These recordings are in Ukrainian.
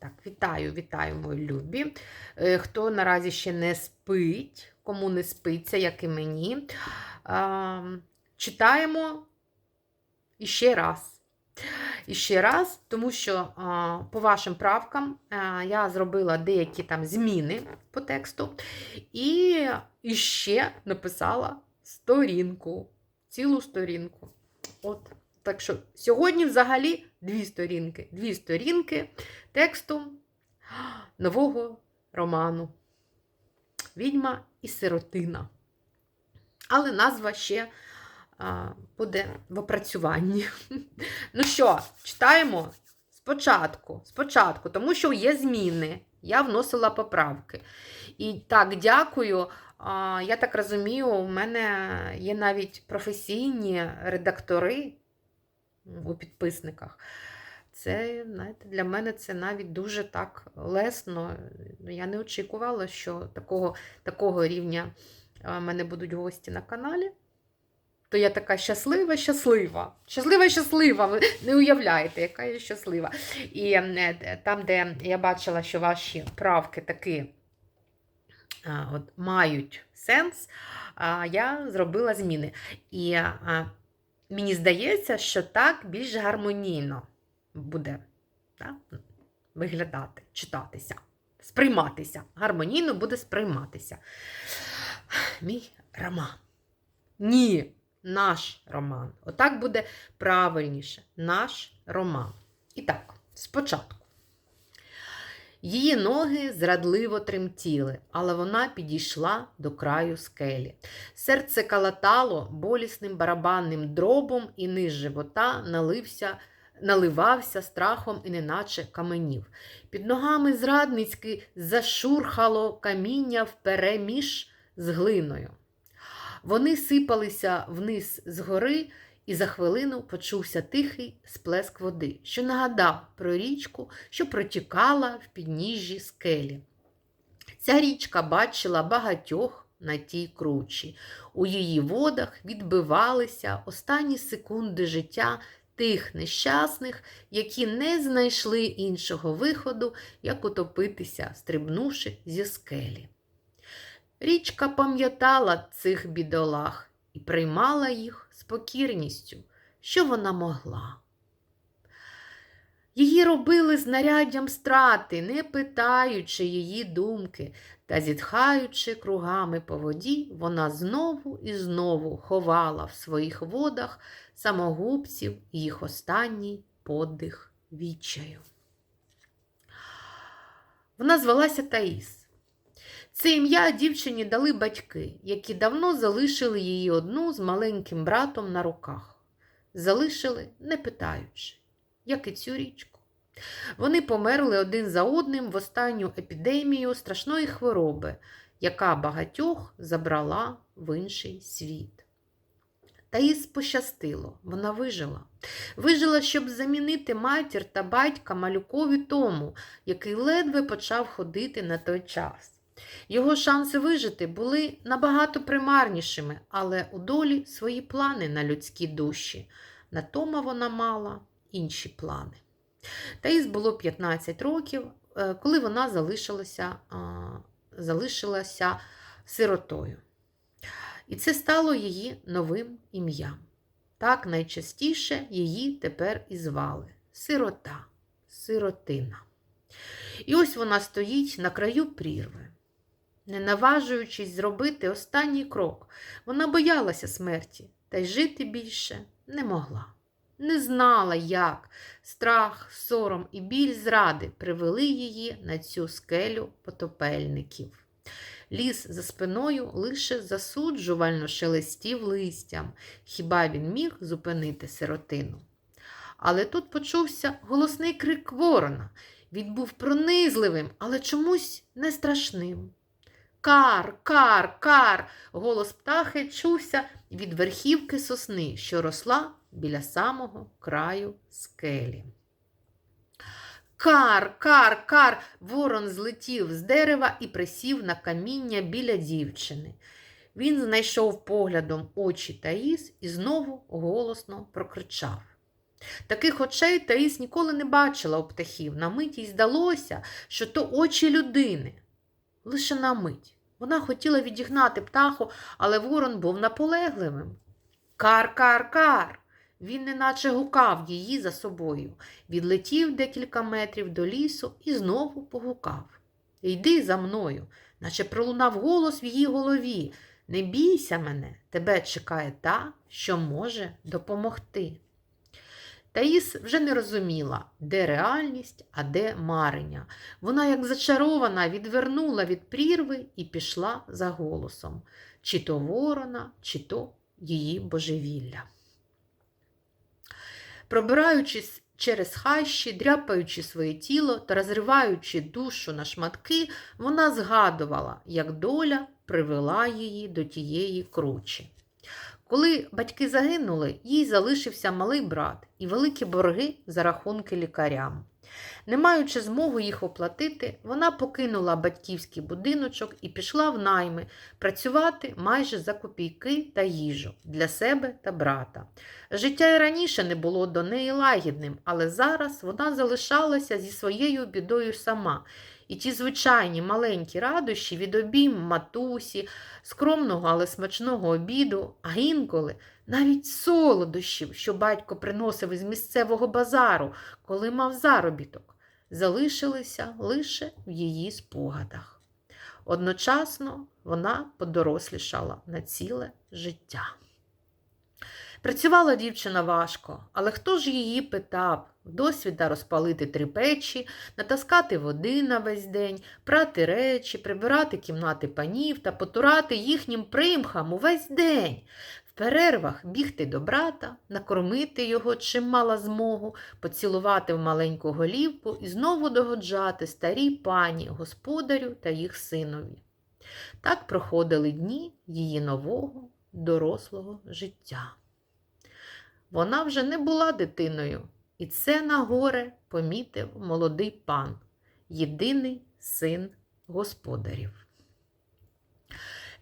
Так, вітаю, вітаю, мої любі. Е, Хто наразі ще не спить, кому не спиться, як і мені. Читаємо іще раз. І ще раз, тому що по вашим правкам я зробила деякі там зміни по тексту. І іще написала сторінку, цілу сторінку. От. Так що сьогодні взагалі дві сторінки. Дві сторінки тексту нового роману Відьма і сиротина. Але назва ще а, буде в опрацюванні. Ну що, читаємо спочатку, спочатку, тому що є зміни. Я вносила поправки. І так, дякую. Я так розумію, у мене є навіть професійні редактори у підписниках. Це, знаєте, для мене це навіть дуже так лесно. Я не очікувала, що такого, такого рівня в мене будуть гості на каналі. То я така щаслива, щаслива. Щаслива, щаслива. Ви не уявляєте, яка я щаслива. І е, там, де я бачила, що ваші правки таки от, мають сенс, я зробила зміни. І мені здається, що так більш гармонійно буде да, виглядати, читатися, сприйматися. Гармонійно буде сприйматися. Мій роман. Ні, наш роман. Отак буде правильніше. Наш роман. І так, спочатку. Її ноги зрадливо тремтіли, але вона підійшла до краю скелі. Серце калатало болісним барабанним дробом, і низ живота налився, наливався страхом і неначе каменів. Під ногами зрадницьки зашурхало каміння впереміж з глиною. Вони сипалися вниз з гори, і за хвилину почувся тихий сплеск води, що нагадав про річку, що протікала в підніжжі скелі. Ця річка бачила багатьох на тій кручі. У її водах відбивалися останні секунди життя тих нещасних, які не знайшли іншого виходу, як утопитися, стрибнувши зі скелі. Річка пам'ятала цих бідолах і приймала їх з покірністю, що вона могла. Її робили знаряддям страти, не питаючи її думки, та зітхаючи кругами по воді, вона знову і знову ховала в своїх водах самогубців їх останній подих відчаю. Вона звалася Таїс. Це ім'я дівчині дали батьки, які давно залишили її одну з маленьким братом на руках. Залишили, не питаючи, як і цю річку. Вони померли один за одним в останню епідемію страшної хвороби, яка багатьох забрала в інший світ. Таїс пощастило, вона вижила. Вижила, щоб замінити матір та батька малюкові тому, який ледве почав ходити на той час. Його шанси вижити були набагато примарнішими, але у долі свої плани на людські душі. На Тома вона мала інші плани. Таїс було 15 років, е, коли вона залишилася, залишилася сиротою. І це стало її новим ім'ям. Так найчастіше її тепер і звали сирота, сиротина. І ось вона стоїть на краю прірви не наважуючись зробити останній крок. Вона боялася смерті, та й жити більше не могла. Не знала, як страх, сором і біль зради привели її на цю скелю потопельників. Ліс за спиною лише засуджувально шелестів листям, хіба він міг зупинити сиротину. Але тут почувся голосний крик ворона. Він був пронизливим, але чомусь не страшним. Кар, кар, кар. Голос птахи чувся від верхівки сосни, що росла біля самого краю скелі. Кар, кар, кар. Ворон злетів з дерева і присів на каміння біля дівчини. Він знайшов поглядом очі Таїс і знову голосно прокричав. Таких очей Таїс ніколи не бачила у птахів. На мить їй здалося, що то очі людини. Лише на мить. Вона хотіла відігнати птаху, але ворон був наполегливим. Кар, кар, кар. Він неначе гукав її за собою. Відлетів декілька метрів до лісу і знову погукав. Йди за мною, наче пролунав голос в її голові. Не бійся мене, тебе чекає та, що може допомогти. Таїс вже не розуміла, де реальність, а де марення. Вона, як зачарована, відвернула від прірви і пішла за голосом, чи то ворона, чи то її божевілля. Пробираючись через хащі, дряпаючи своє тіло та розриваючи душу на шматки, вона згадувала, як доля привела її до тієї кручі. Коли батьки загинули, їй залишився малий брат і великі борги за рахунки лікарям. Не маючи змоги їх оплатити, вона покинула батьківський будиночок і пішла в найми працювати майже за копійки та їжу для себе та брата. Життя і раніше не було до неї лагідним, але зараз вона залишалася зі своєю бідою сама. І ті звичайні маленькі радощі від обійм матусі, скромного, але смачного обіду, а інколи навіть солодощів, що батько приносив із місцевого базару, коли мав заробіток, залишилися лише в її спогадах. Одночасно вона подорослішала на ціле життя. Працювала дівчина важко, але хто ж її питав? Досвіда розпалити три печі, натаскати води на весь день, прати речі, прибирати кімнати панів та потурати їхнім примхам увесь день. В перервах бігти до брата, накормити його, чим мала змогу, поцілувати в маленьку голівку і знову догоджати старій пані, господарю та їх синові. Так проходили дні її нового, дорослого життя. Вона вже не була дитиною, і це на горе помітив молодий пан, єдиний син господарів.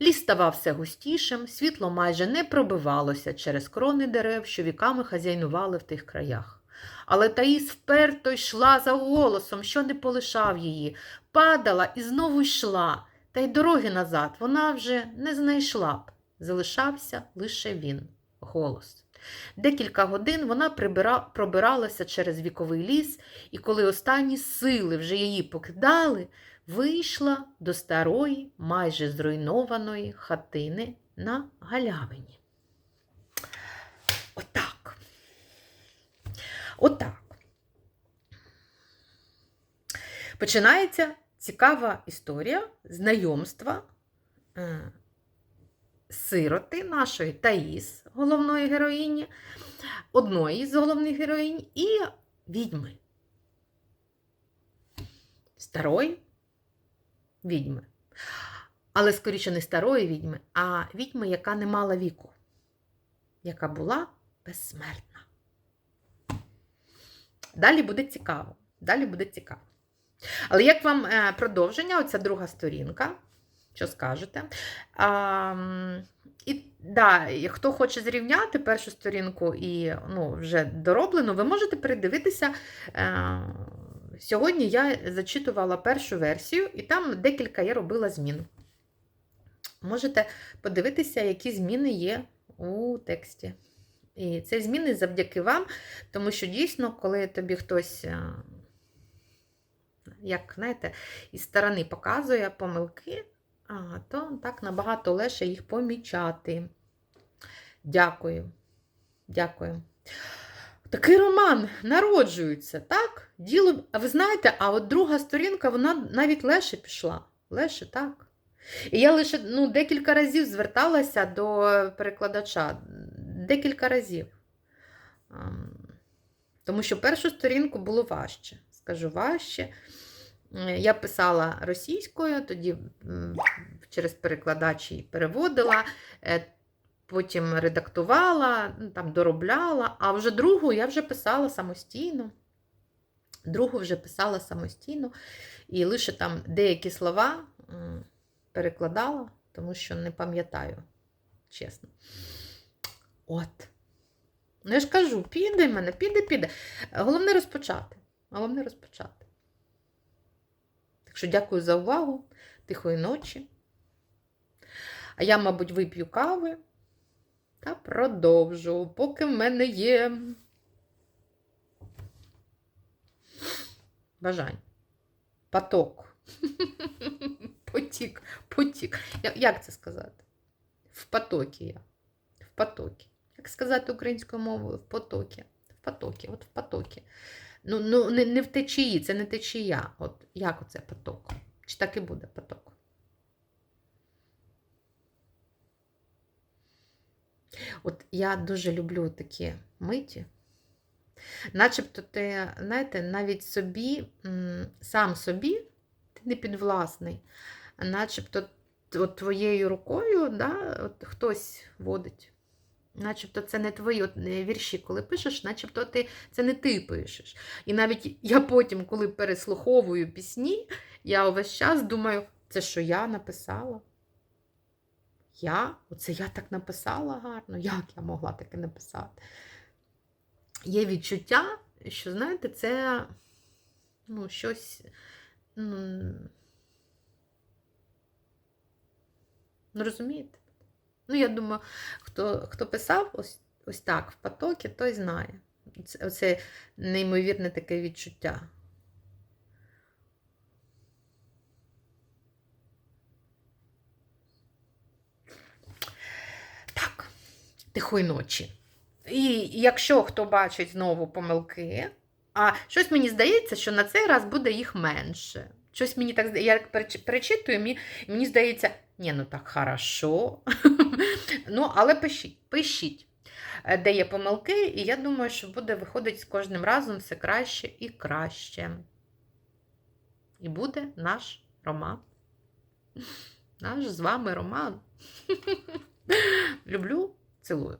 Ліс ставав все густішим, світло майже не пробивалося через крони дерев, що віками хазяйнували в тих краях. Але Таїс вперто йшла за голосом, що не полишав її, падала і знову йшла, та й дороги назад вона вже не знайшла б. Залишався лише він голос. Декілька годин вона прибира... пробиралася через віковий ліс, і коли останні сили вже її покидали, вийшла до старої, майже зруйнованої хатини на галявині. Отак. Отак. Починається цікава історія знайомства е, сироти нашої Таїс, головної героїні, одної з головних героїнь, і відьми. Старої відьми. Але, скоріше, не старої відьми, а відьми, яка не мала віку, яка була безсмертна. Далі буде цікаво. Далі буде цікаво. Але як вам е, продовження, оця друга сторінка? Що скажете? А, і да, Хто хоче зрівняти першу сторінку і ну, вже дороблену, ви можете передивитися. А, сьогодні я зачитувала першу версію, і там декілька я робила змін. Можете подивитися, які зміни є у тексті. І це зміни завдяки вам, тому що дійсно, коли тобі хтось, як знаєте, із сторони показує помилки, а, то так набагато легше їх помічати. Дякую. Дякую. Такий роман народжується, так? Діло, а ви знаєте, а от друга сторінка, вона навіть легше пішла. Легше, так. І я лише ну, декілька разів зверталася до перекладача. Декілька разів. Тому що першу сторінку було важче. Скажу важче. Я писала російською, тоді через перекладач її переводила, е, потім редактувала, ну, там доробляла, а вже другу я вже писала самостійно. Другу вже писала самостійно, і лише там деякі слова перекладала, тому що не пам'ятаю, чесно. От. Ну, я ж кажу, піде в мене, піде, піде. Головне розпочати. Головне розпочати. Що дякую за увагу. Тихої ночі. А я, мабуть, вип'ю кави та продовжу, поки в мене є бажань. Поток. Потік, потік. Як це сказати? В потокі я. В потокі. Як сказати українською мовою? В потокі. Потокі, от в потокі. Ну, ну не, не в течії, це не течія. От як оце поток? Чи так і буде поток? От я дуже люблю такі миті. Начебто ти, знаєте, навіть собі, сам собі, ти не підвласний, начебто от твоєю рукою да, от хтось водить. Начебто це не твої е, вірші, коли пишеш, начебто ти, це не ти пишеш. І навіть я потім, коли переслуховую пісні, я увесь час думаю, це що я написала? Я? Оце я так написала гарно. Як я могла таке написати? Є відчуття, що, знаєте, це ну, щось. Ну, ну розумієте? Ну, я думаю, хто, хто писав ось, ось так в потокі, той знає. Це, оце неймовірне таке відчуття. Так, тихої ночі. І якщо хто бачить знову помилки, а щось мені здається, що на цей раз буде їх менше. Щось мені так я перечитую, мені, мені здається, ні, ну так хорошо. ну, але пишіть, пишіть, е, де є помилки, і я думаю, що буде виходити з кожним разом все краще і краще. І буде наш роман. Наш з вами роман. Люблю, цілую.